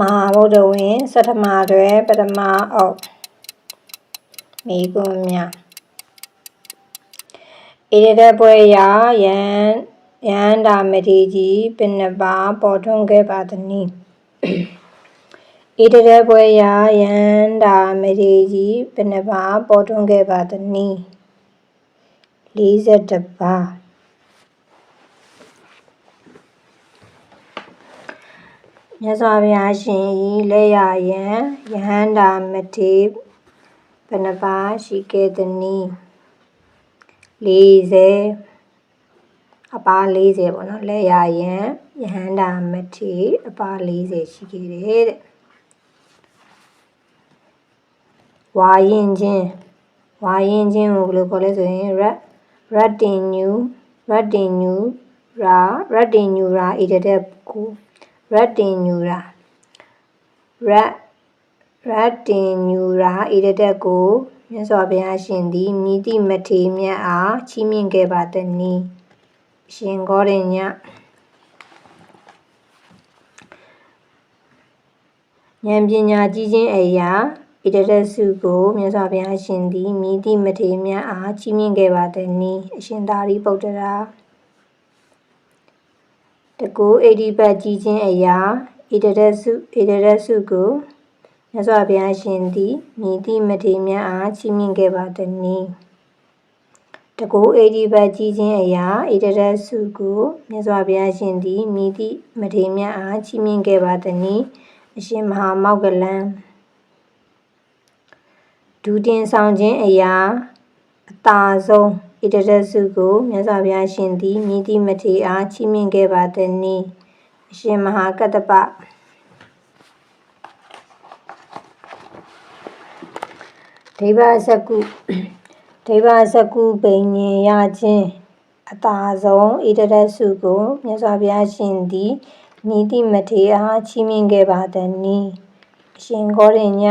မဟာဗုဒ္ဓဝင်စထမတွဲပထမအုပ်မိကွန်းမြဣရတဲ့ပွဲရာယံယန္တာမတိကြီးပင်နှပါပေါ်ထွန်းခဲ့ပါသည်နိဣရတဲ့ပွဲရာယန္တာမတိကြီးပင်နှပါပေါ်ထွန်းခဲ့ပါသည်နိ42ပါး မြတ်စွာဘုရားရှင်ဤလက်ရယံယဟန္တာမထေဘယ်နှပါးရှိခဲ့သနည်း40အပါ40ပေါ့နော်လက်ရယံယဟန္တာမထေအပါ40ရှိခဲ့တယ်တဲ့ဝါရင်ချင်းဝါရင်ချင်းကိုဘယ်လိုခေါ်လဲဆိုရင် rat retinue retinue ra retinue ra ဣတ တဲ့ကို retinura rat retinura ဤတဲ့တက်ကိုမြတ်စွာဘုရားရှင်သည်မိတိမထေမြတ်အားချီးမြှင့်ခဲ့ပါသည်နီရှင်ဂေါရင်ညဉာဏ်ပညာကြီးခြင်းအရာဣတရက်စုကိုမြတ်စွာဘုရားရှင်သည်မိတိမထေမြတ်အားချီးမြှင့်ခဲ့ပါသည်နီအရှင်သာရိပုတ္တရာ တကူအေဒီပတ်ကြီးခြင်းအရာဣတရစုဣတရစုကိုမြတ်စွာဘုရားရှင်သည်မြည်သည့်မထေရမြတ်အားချီးမြှင့်ခဲ့ပါသည်နီတကူအေဒီပတ်ကြီးခြင်းအရာဣတရစုကိုမြတ်စွာဘုရားရှင်သည်မြည်သည့်မထေရမြတ်အားချီးမြှင့်ခဲ့ပါသည်နီအရှင်မဟာမောက္ကလံဒူတင်ဆောင်ခြင်းအရာအတာဆုံး ဣတရစုကိုမြတ်စွာဘုရားရှင်သည်မြည်သည့်မထေအားချီးမြှင့်ခဲ့ပါသည်နီအရှင်မဟာကတ္တပဒိဗဇကုဒိဗဇကုပင်ញင်ရခြင်းအတာဆုံးဣတရစုကိုမြတ်စွာဘုရားရှင်သည်မြည်သည့်မထေအားချီးမြှင့်ခဲ့ပါသည်နီအရှင်ဂေါရင်ည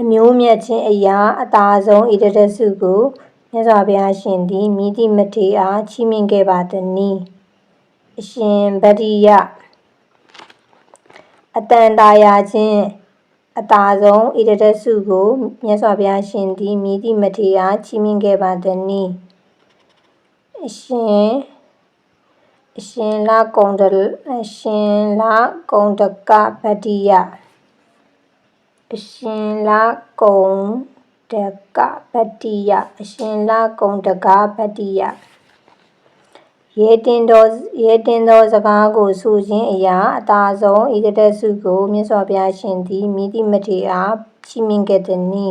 အမျိုးမြတ်ခြင်းအရာအသာဆုံးဣတရစုကိုမြတ်စွာဘုရားရှင်သည်မိတိမထေအားချီးမြှင့်ခဲ့ပါသည်နီအရှင်ဗတ္တိယအတန်တာယာခြင်းအသာဆုံးဣတရစုကိုမြတ်စွာဘုရားရှင်သည်မိတိမထေအားချီးမြှင့်ခဲ့ပါသည်နီအရှင်အရှင်လကုံတအရှင်လကုံတကဗတ္တိယ အရှင်လကုံတကပတ္တိယအရှင်လကုံတကပတ္တိယရေတင်တော်ရေတင်သောစကားကိုဆိုခြင်းအရာအသာဆုံးဤတဲ့စုကိုမြတ်စွာဘုရားရှင်သည်မိတိမထေအားချီးမြှင့်ခဲ့သည်နီ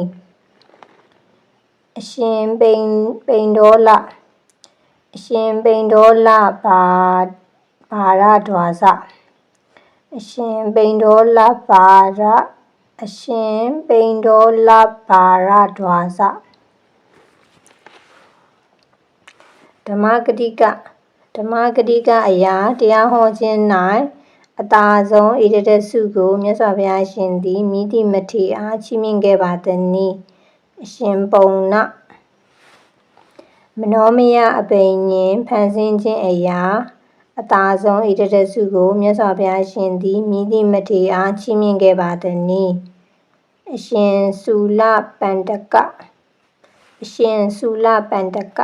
အရှင်ပိန်ပိန်တော်လအရှင်ပိန်တော်လဘာဘာရဒွါစအရှင်ပိန်တော်လဘာရ အရှင်ပိန်ဒေါလဘာရဒွါစဓမ္မဂတိကဓမ္မဂတိကအရာတရားဟောခြင်း၌အတာဆုံးဣတတစုကိုမြတ်စွာဘုရားရှင်သည်မိတိမထေအားချီးမြှင့်ခဲ့ပါသည်နီအရှင်ပုံနမနောမယအပိညင်ဖန်ဆင်းခြင်းအရာအတာဆုံးဣတတစုကိုမြတ်စွာဘုရားရှင်သည်မိတိမထေအားချီးမြှင့်ခဲ့ပါသည်နီ အရှင်စုလပန္တကအရှင်စုလပန္တက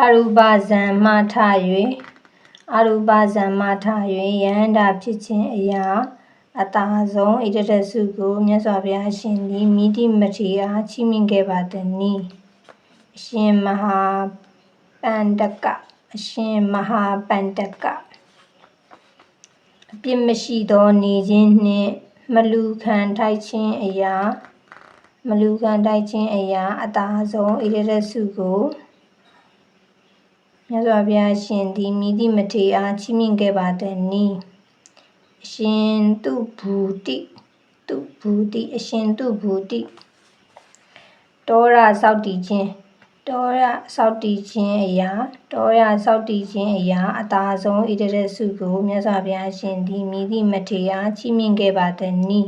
အရူပဇံမှထ၍အရူပဇံမှထ၍ယန္တာဖြစ်ခြင်းအရာအတာဆုံးဣတရစုကိုမြတ်စွာဘုရားရှင်သည်မိတိမထေအားချီးမြှင့်ခဲ့ပါသည်နီအရှင်မဟာပန္တကအရှင်မဟာပန္တက အပြစ်မရှိသောနေခြင်းနှင့် မလူခံထိုက်ခြင်းအရာ မလူခံထိုက်ခြင်းအရာအတာဆုံးဣရရစုကိုမြတ်စွာဘုရားရှင်သည်မိတိမထေအားချီးမြှင့်ခဲ့ပါသည်နီအရှင်သူဘူတိသူဘူတိအရှင်သူဘူတိတောရစောက်တည်ခြင်း တောရစောက်တည်ခြင်းအရာတောရစောက်တည်ခြင်းအရာအသာဆုံးဣတရစုကိုမြတ်စွာဘုရားရှင်သည်မိသည့်မထေရချီးမြှင့်ခဲ့ပါသည်နီ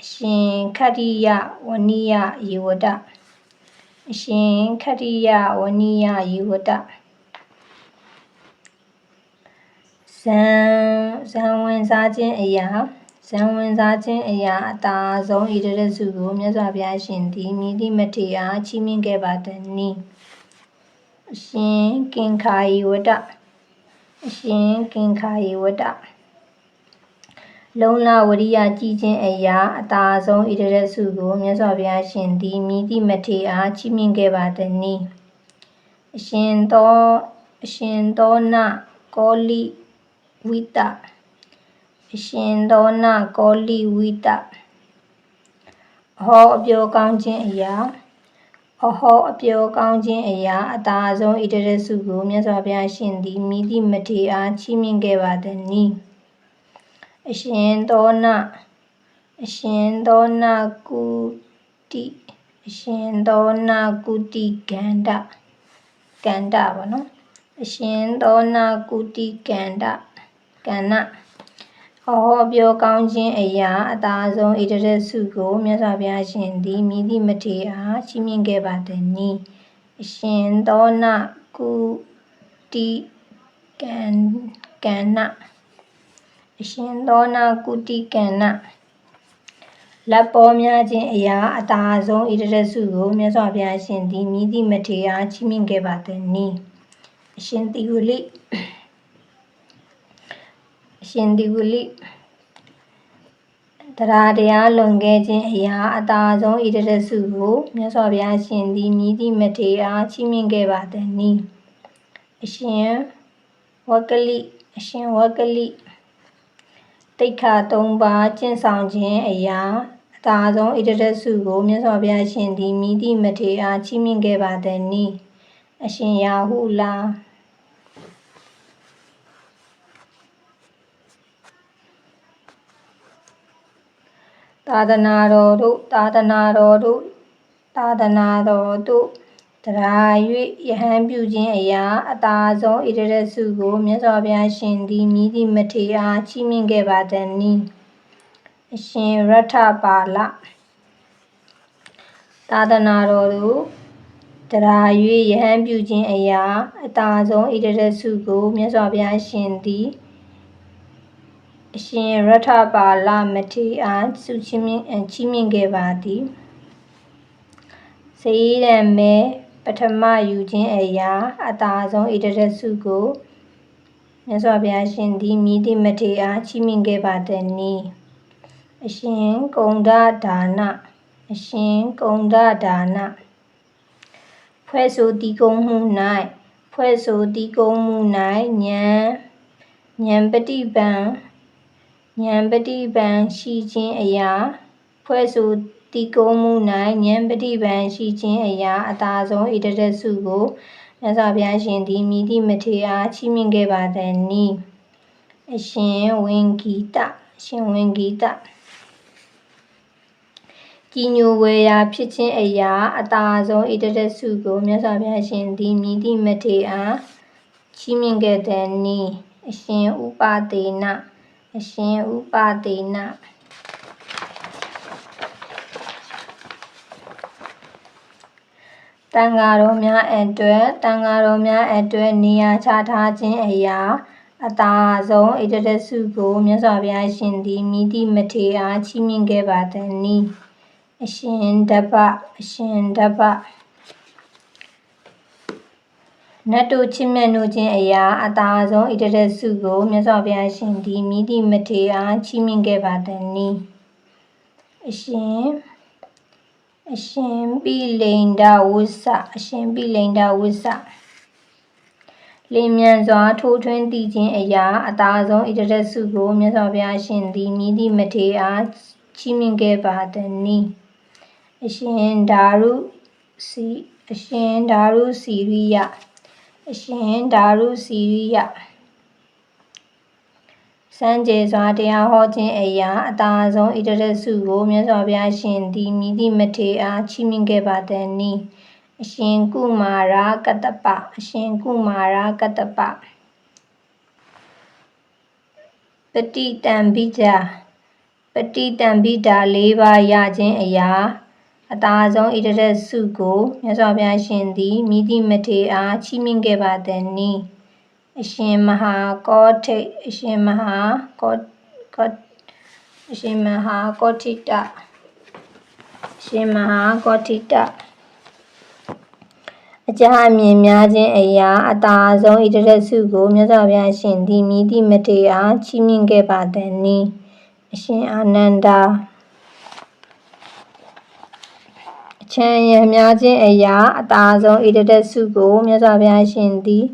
အရှင်ခတ္တိယဝနိယယေဝဒအအရှင်ခတ္တိယဝနိယယေဝတဇံဇံဝင်စားခြင်းအရာ ဇံဝင်စားခြင်းအရာအတာဆုံးဣတရစုကိုမြတ်စွာဘုရားရှင်သည်မိတိမထေရချီးမြှင့်ခဲ့ပါသည်နိအရှင်ကင်ခာယေဝတအရှင်ကင်ခာယေဝတလုံလဝရိယကြည်ခြင်းအရာအတာဆုံးဣတရစုကိုမြတ်စွာဘုရားရှင်သည်မိတိမထေအားချီးမြှင့်ခဲ့ပါသည်နိအရှင်သောအရှင်သောနကောလိဝိတ အရှင်သောနကောလိဝိတအဟောအပြောကောင်းခြင်းအရာအဟောအပြောကောင်းခြင်းအရာအတာဆုံးဣတရစုကိုမြတ်စွာဘုရားရှင်သည်မိတိမထေအားချီးမြှင့်ခဲ့ပါသည်နိအရှင်သောနအရှင်သောနကုတိအရှင်သောနကုတိကန္တကန္တပါနော်အရှင်သောနကုတိကန္တကန္န ဟောပြောကောင်းခြင်းအရာအသာဆုံးဣတရစုကိုမြတ်စွာဘုရားရှင်သည်မိသည့်မထေအားချီးမြှင့်ခဲ့ပါသည်နိအရှင်သောနကုတိကန္ကန္နအရှင်သောနာကုတိကဏ္ဏလက်ပေါ်များခြင်းအရာအတာဆုံးဣတရစုကိုမြတ်စွာဘုရားရှင်သည်မိသည့်မထေရချီးမြှင့်ခဲ့ပါသည်နိအရှင်တိဝလိ အရှင်တိဝလိတရားတရားလွန်ခဲ့ခြင်းအရာအတာဆုံးဣတရစုကိုမြတ်စွာဘုရားရှင်သည်မိသည့်မထေရချီးမြှင့်ခဲ့ပါသည်နိအရှင်ဝကလိအရှင်ဝကလိတိတ်ခါ၃ပါးကျင့်ဆောင်ခြင်းအရာအသာဆုံးဣတရစုကိုမြတ်စွာဘုရားရှင်သည်မိတိမထေအားချီးမြှင့်ခဲ့ပါသည်နိအရှင်ရာဟုလာ သာသနာတော်တို့သာသနာတော်တို့သာသနာတော်တို့တရား၍ယဟန်ပြုခြင်းအရာအသာဆုံးဣတရစုကိုမြတ်စွာဘုရားရှင်သည်မြည်သည့်မထေအားချီးမြှင့်ခဲ့ပါသည်နိအရှင်ရထပါလသာသနာတော်တို့တရား၍ယဟန်ပြုခြင်းအရာအသာဆုံးဣတရစုကိုမြတ်စွာဘုရားရှင်သည် အရှင်ရထပါလမထေအားဆုချီးမြှင့်ချီးမြှင့်ခဲ့ပါသည်စေရမဲပထမယူခြင်းအရာအသာဆုံးဣတရစုကိုမြတ်စွာဘုရားရှင်သည်မိတိမထေအားချီးမြှင့်ခဲ့ပါသည်နိအရှင်ကုံဒဒါနအရှင်ကုံဒဒါနဖွဲ့ဆိုတည်ကုံမှု၌ဖွဲ့ဆိုတည်ကုံမှု၌ဉာဏ်ဉာဏ်ပฏิပံ ဉာဏ်ပฏิပံရှိခြင်းအရာဖွဲ့ဆိုတီကုံမှု၌ဉာဏ်ပฏิပန်ရှိခြင်းအရာအသာဆုံးဣတရစုကိုမြတ်စွာဘုရားရှင်သည်မိတိမထေအားချီးမြှင့်ခဲ့ပါသည်နိအရှင်ဝင်ဂီတအရှင်ဝင်ဂီတကြီးညိုဝေရာဖြစ်ခြင်းအရာအသာဆုံးဣတရစုကိုမြတ်စွာဘုရားရှင်သည်မိတိမထေအားချီးမြှင့်ခဲ့သည်နိအရှင်ဥပဒေန အရှင်ဥပဒေနတန်ဃာတော်များအတွက်တန်ဃာတော်များအတွက်နေရာချထားခြင်းအရာအသာဆုံးဣတရစုကိုမြတ်စွာဘုရားရှင်သည်မိတိမထေအားချီးမြှင့်ခဲ့ပါသည်နိအရှင်တပအရှင်တပ နတ်တို့ချစ်မြတ်နိုးခြင်းအရာအသာဆုံးဣတရစုကိုမြတ်စွာဘုရားရှင်သည်မိတိမထေအားချီးမြှင့်ခဲ့ပါသည်နိအရှင်အရှင်ပိလိန်ဒဝုစအရှင်ပိလိန်ဒဝုစလင်းမြန်စွာထိုးထွင်းတည်ခြင်းအရာအသာဆုံးဣတရစုကိုမြတ်စွာဘုရားရှင်သည်မိသည့်မထေအားချီးမြှင့်ခဲ့ပါသည်နိအရှင်ဓာရုစီအရှင်ဓာရုစီရိယ အရှင်ဓာရုစီရိယစံကျေစွာတရားဟောခြင်းအရာအသာဆုံးဣတရစုကိုမြတ်စွာဘုရားရှင်သည်မိသည့်မထေအားချီးမြှင့်ခဲ့ပါသည်နိအရှင်ကုမာရကတ္တပအရှင်ကုမာရကတ္တပပတိတံပိတာပတိတံပိတာ၄ပါးရခြင်းအရာ အသာဆုံးဣတရက်စုကိုမြတ်စွာဘုရားရှင်သည်မိတိမထေအားချီးမြှင့်ခဲ့ပါသည်နီအရှင်မဟာကောထိတ်အရှင်မဟာကောကောအရှင်မဟာကောထိတအရှင်မဟာကောထိတအကြအမြင်များခြင်းအရာအတာအဆုံးဣတရက်စုကိုမြတ်စွာဘုရားရှင်သည်မိတိမထေအားချီးမြှင့်ခဲ့ပါသည်နီအရှင်အာနန္ဒာအ ချမ်းရံများခြင်းအရာအတာအဆုံးဣတရက်စုကိုမြတ်စွာဘုရားရှင်သည်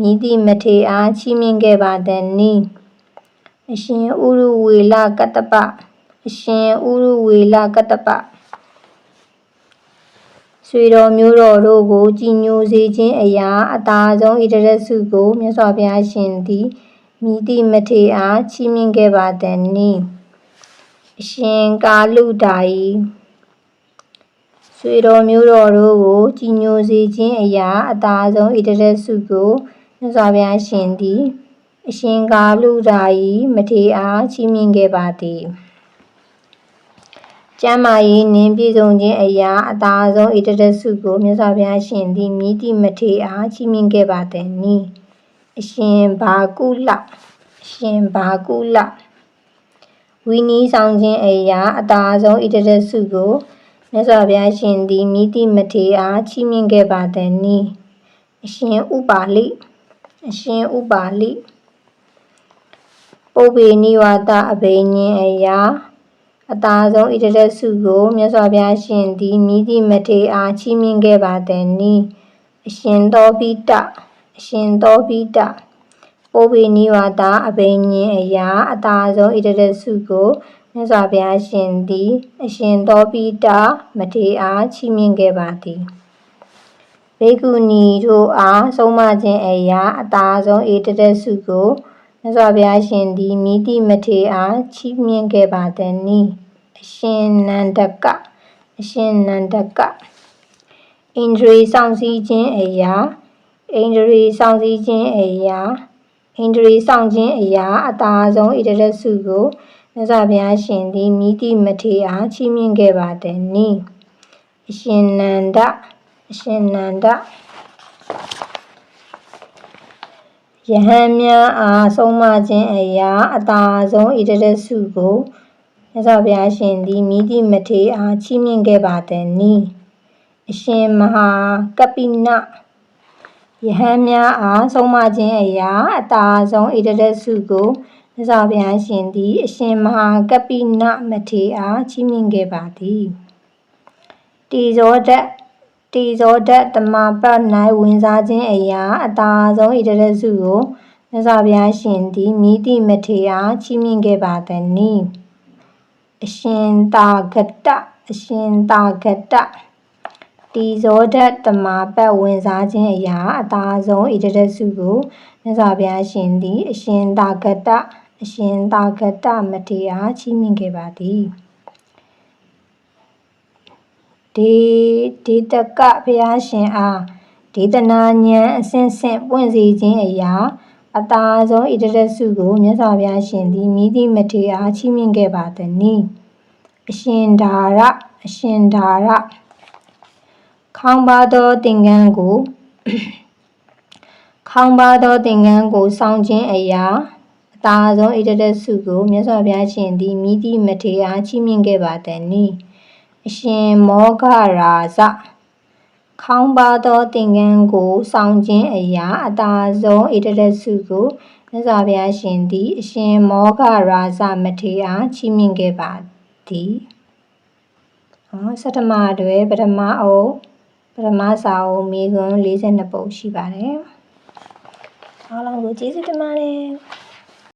မိတိမထေအားချီးမြှင့်ခဲ့ပါသည်နီအရှင်ဥရဝေလကတ္တပအရှင်ဥရဝေလကတ္တပဆွေတော်မျိုးတော်တို့ကိုကြည်ညိုစေခြင်းအရာအသာဆုံးဣတရစုကိုမြတ်စွာဘုရားရှင်သည်မိတိမထေအားချီးမြှင့်ခဲ့ပါသည်နိအရှင်ကာလုဒာယီ ဆွေတော်မျိုးတော်တို့ကိုကြည်ညိုစေခြင်းအရာအသာဆုံးဣတရစုကိုမြတ်စွာဘုရားရှင်သည် အရှင်ကာလုဒာယီမထေအားချီးမြှင့်ခဲ့ပါသည်ကျမ်းမာရေးနင်းပြည်စုံခြင်းအရာအသာဆုံးဣတရစုကိုမြတ်စွာဘုရားရှင်သည်မိတိမထေအားချီးမြှင့်ခဲ့ပါသည်နိအရှင်ဘာကုလအရှင်ဘာကုလဝီနီးဆောင်ခြင်းအရာအသာဆုံးဣတရစုကို မြတ်စွာဘုရားရှင်သည်မိတိမထေအားချီးမြှင့်ခဲ့ပါသည်နိအရှင်ဥပါလိအရှင်ဥပါလိပုပ္ပေနိဝါဒအဘိညာဉ်အရာအသာဆုံးဣတရက်စုကိုမြတ်စွာဘုရားရှင်သည်မိတိမထေအားချီးမြှင့်ခဲ့ပါသည်နိအရှင်သောပိတအရှင်သောပိတပိုးပေနိဝါဒအဘိညာဉ်အရာအသာဆုံးဣတရက်စုကို မြတ်စွာဘုရားရှင်သည် အရှင်သောပိတမထေအားချီးမြှင့်ခဲ့ပါသည်ဘေကုဏီတို့အားဆုံးမခြင်းအရာအသာဆုံးဧတရက်စုကိုမြတ်စွာဘုရားရှင်သည်မိတိမထေအားချီးမြှင့်ခဲ့ပါသည်နိအရှင်နန္ဒကအရှင်နန္ဒကဣန္ဒြေဆောင်စည်းခြင်းအရာဣန္ဒြေဆောင်စည်းခြင်းအရာဣန္ဒြေဆောင်ခြင်းအရာအတာဆုံးဣတရစုကို မြတ်စွာဘုရားရှင်သည်မိတိမထေအားချီးမြှင့်ခဲ့ပါသည်နိအရှင်နန္ဒအရှင်နန္ဒယဟန်များအားဆုံးမခြင်းအရာအတာဆုံးဣတရစုကိုမြတ်စွာဘုရားရှင်သည်မိတိမထေအားချီးမြှင့်ခဲ့ပါသည်နိအရှင်မဟာကပိနယဟန်များအားဆုံးမခြင်းအရာအတာဆုံးဣတရစုကို မြတ်စွာဘုရားရှင်သည် အရှင်မဟာကပိနမထေအားချီးမြှင့်ခဲ့ပါသည်တေဇောဓာတ်တေဇောဓာတ်တမပတ်၌ဝင်စားခြင်းအရာအတာဆုံးဣတရစုကိုမြတ်စွာဘုရားရှင်သည်မိတိမထေအားချီးမြှင့်ခဲ့ပါသည်နိအရှင်သာဂတအရှင်သာဂတတီဇောဓတမပတ်ဝင်စားခြင်းအရာအသာဆုံးဣတရစုကိုမြတ်စွာဘုရားရှင်သည် အရှင်သာဂတ အရှင်သာဂတမထေရချီးမြှင့်ခဲ့ပါသည်ဒေဒေတကဘုရားရှင်အားဒေသနာဉာဏ်အစဉ်စဉ်ပွင့်စေခြင်းအရာအတာဆုံးဣတရစုကိုမြတ်စွာဘုရားရှင်သည်မိသည့်မထေအားချီးမြှင့်ခဲ့ပါသည်နိအရှင်ဓာရအရှင်ဓာရခေါင်းပါသောသင်္ကန်းကိုခေါင်းပါသောသင်္ကန်းကိုစောင်းခြင်းအရာအ တာဆုံးဣတရစုကိုမြတ်စွာဘုရားရှင်သည်မိသည့်မထေအားချီးမြှင့်ခဲ့ပါသည်နိအရှင်မောဂရာဇခေါင်းပါသောသင်္ကန်းကိုစောင်းခြင်းအရာအတာဆုံးဣတရစုကိုမြတ်စွာဘုရားရှင်သည် အရှင်မောဂရာဇမထေအားချီးမြှင့်ခဲ့ပါသည်ဟောစတမတွေပထမအုပ်ပထမစာအုပ်မိခွန်း42ပုဒ်ရှိပါတယ်အားလုံးကိုကျေးဇူးတင်ပါတယ်